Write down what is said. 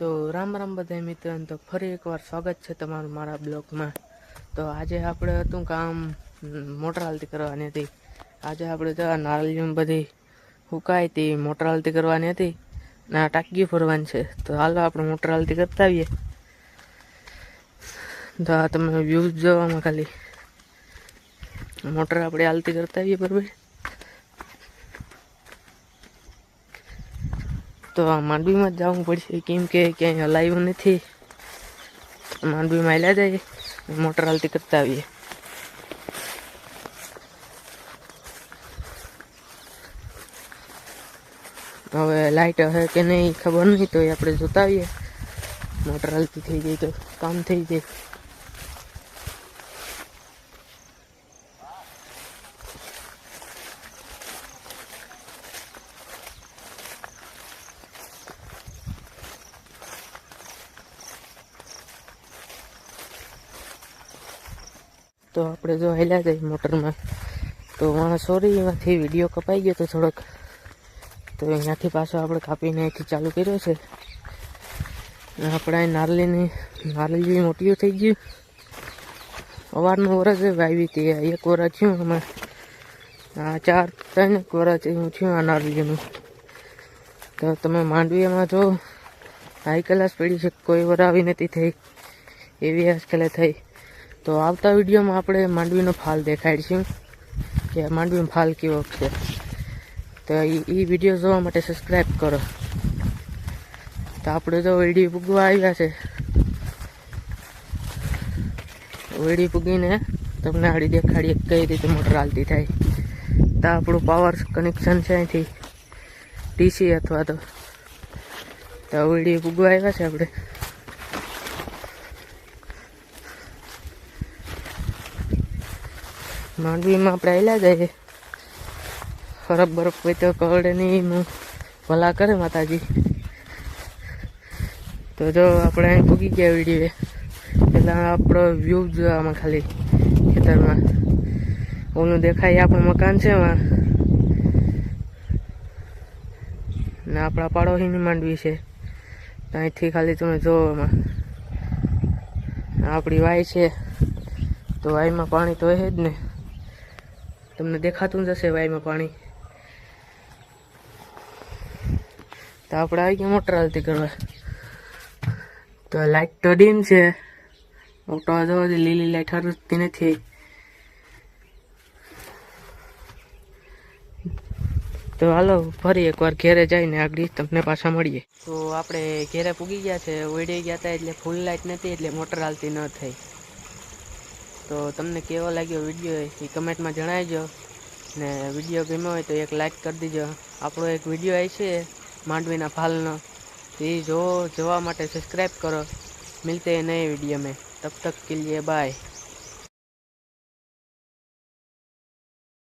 તો રામ રામ બધા મિત્રોને તો ફરી એકવાર સ્વાગત છે તમારું મારા બ્લોગમાં. તો આજે આપણે હતું કામ મોટર હાલતી કરવાની હતી. આજે આપણે તો આ બધી હુકાય હતી મોટર હાલતી કરવાની હતી, ને ટાંકી ફરવાની છે. તો હાલો આપણે મોટર હાલતી કરતા આવીએ. તો આ તમે વ્યૂઝ જોવામાં ખાલી. મોટર આપણે હાલતી કરતા આવીએ બરાબર. તો આ માંડવીમાં જ જવું પડશે. કેમ કે ક્યાંય હલાવ્યું નથી. માંડવીમાં હાલ્યા જઈએ મોટર હાલતી કરતા આવીએ. હવે લાઇટ હશે કે નહીં ખબર નહીં તો એ આપણે જોતા આવીએ. મોટર હાલતી થઈ જાય તો કામ થઈ જાય તો આપણે જો હેલા જઈએ મોટરમાં. તો મારા સોરી એમાંથી વીડિયો કપાઈ ગયો તો થોડોક. તો અહીંયાથી પાછો આપણે કાપીને અહીંથી ચાલુ કર્યો છે. આપણે અહીં નારળીની નારળી મોટી થઈ ગયું અવારનું વરસ વાવી હતી. એક વરસ થયું અમે. આ ચાર, ત્રણ વરસ એવું થયું આ નારલીનું. તો તમે માંડવીમાં જો હાઈ ક્લાસ પડી છે. કોઈ વર આવી નથી થઈ. એવી આજકાલે થઈ. તો આવતા વિડીયોમાં આપણે માંડવીનો ફાલ દેખાડીશું કે માંડવીનો ફાલ કેવો છે. તો એ વીડિયો જોવા માટે સબસ્ક્રાઈબ કરો. તો આપણે જો વેડી પૂગવા આવ્યા છે. વેડી પૂગીને તમને આડી દેખાડીએ કઈ રીતે મોટર હાલતી થાય. તો આપણું પાવર કનેક્શન છે અહીંથી ડીસી અથવા તો. તો વેડી પૂગવા આવ્યા છે આપણે. માંડવીમાં આપણે આવેલા જઈએ. બરફ બરફ હોય તો કરડે નહીં ભલા કરે માતાજી. તો જો આપણે અહીં પૂગી ગયા વીડિયો પહેલાં આપણો વ્યૂ જોવામાં ખાલી ખેતરમાં. ઓલું દેખાય આપણું મકાન છે એમાં ને આપણા પાડોશીની માંડવી છે. ત્યાંથી ખાલી તમે જોવો એમાં આપણી વાય છે. તો વાયમાં પાણી તો હે જ ને. તમને દેખાતું જ હશે વાયમાં પાણી. તો આપણે આવી ગયા મોટર હાલતી કરવા તો લાઇટ તો ડીમ છે. મોટો જો લીલી લાઇટ હરતી નથી. તો હાલો, ફરી એકવાર ઘેરે જઈને આગળ તમને પાછા મળીએ. તો આપણે ઘેરે પૂગી ગયા છે ઓઈડી ગયા હતા એટલે ફૂલ લાઇટ નથી એટલે મોટર હાલતી ન થઈ. તો તમને કેવો લાગ્યો વીડિયો એ કમેન્ટમાં જણાવજો. ને વીડિયો ગમ્યો હોય તો એક લાઇક કરી દીજો. આપણો એક વીડિયો આવી છે માંડવીના ફાલનો. એ જોવો જોવા માટે સબસ્ક્રાઈબ કરો. મિલતે નહીં વીડિયો મેં. તબ તક કે બાય.